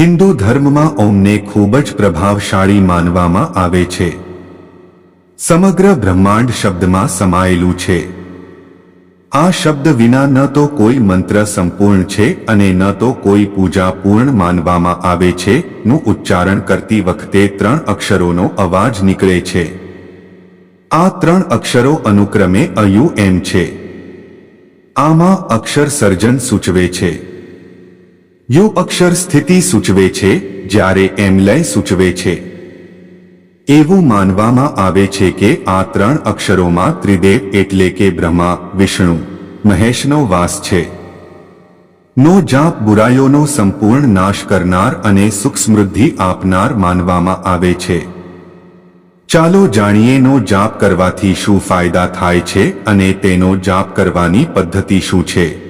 હિન્દુ ધર્મમાં ઓમને ખૂબ જ પ્રભાવશાળી માનવામાં આવે છે. સમગ્ર બ્રહ્માંડ શબ્દમાં સમાયેલું છે. આ શબ્દ વિના ન તો કોઈ મંત્ર સંપૂર્ણ છે અને ન તો કોઈ પૂજા પૂર્ણ માનવામાં આવે છે, નું ઉચ્ચારણ કરતી વખતે ત્રણ અક્ષરોનો અવાજ નીકળે છે. આ ત્રણ અક્ષરો અનુક્રમે અયુ એમ છે. આમાં અક્ષર સર્જન સૂચવે છે. યુ અક્ષર સ્થિતિ સૂચવે છે, જ્યારે એમ લય સૂચવે છે. એવું માનવામાં આવે છે કે આ ત્રણ અક્ષરોમાં ત્રિદેવ એટલે કે બ્રહ્મા, વિષ્ણુ, મહેશનો વાસ છે. નો જાપ બુરાઈઓનો સંપૂર્ણ નાશ કરનાર અને સુખ સમૃદ્ધિ આપનાર માનવામાં આવે છે. ચાલો જાણીએ નો જાપ કરવાથી શું ફાયદા થાય છે અને તેનો જાપ કરવાની પદ્ધતિ શું છે.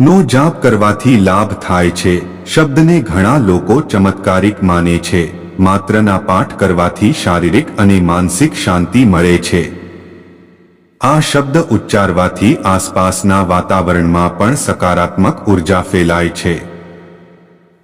નો જાપ કરવાથી લાભ થાય છે. શબ્દને ઘણા લોકો ચમત્કારિક માને છે. માત્રના પાઠ કરવાથી શારીરિક અને માનસિક શાંતિ મળે છે. આ શબ્દ ઉચ્ચારવાથી આસપાસના વાતાવરણમાં પણ સકારાત્મક ઊર્જા ફેલાય છે.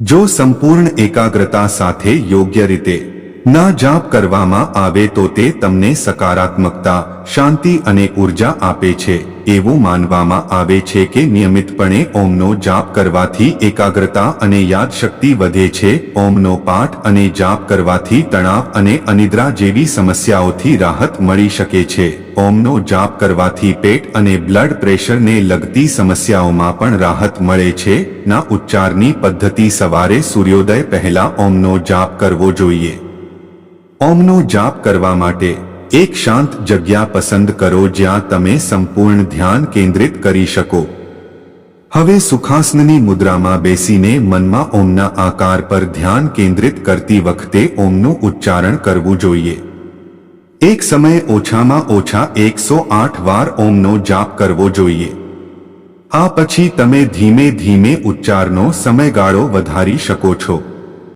જો સંપૂર્ણ એકાગ્રતા સાથે યોગ્ય રીતે ના જાપ કરવામાં આવે તો તે તમને સકારાત્મકતા, શાંતિ અને ઊર્જા આપે છે, એવું માનવામાં આવે છે કે નિયમિતપણે ઓમનો જાપ કરવાથી એકાગ્રતા અને યાદશક્તિ વધે છે. ઓમનો પાઠ અને જાપ કરવાથી તણાવ અને અનિદ્રા જેવી સમસ્યાઓથી રાહત મળી શકે છે. ઓમનો જાપ કરવાથી પેટ અને બ્લડ પ્રેશરને લગતી સમસ્યાઓમાં પણ રાહત મળે છે. ના ઉચ્ચારની પદ્ધતિ સવારે સૂર્યોદય પહેલા ઓમનો જાપ કરવો જોઈએ. ઓમનો જાપ કરવા માટે એક શાંત જગ્યા પસંદ કરો જ્યાં તમે સંપૂર્ણ ધ્યાન કેન્દ્રિત કરી શકો. હવે સુખાસનની મુદ્રામાં બેસીને મનમાં ઓમના આકાર પર ધ્યાન કેન્દ્રિત કરતી વખતે ઓમનું ઉચ્ચારણ કરવું જોઈએ. એક સમયે ઓછામાં ઓછા એકસો આઠ વાર ઓમનો જાપ કરવો જોઈએ. આ પછી તમે ધીમે ધીમે ઉચ્ચારનો સમયગાળો વધારી શકો છો.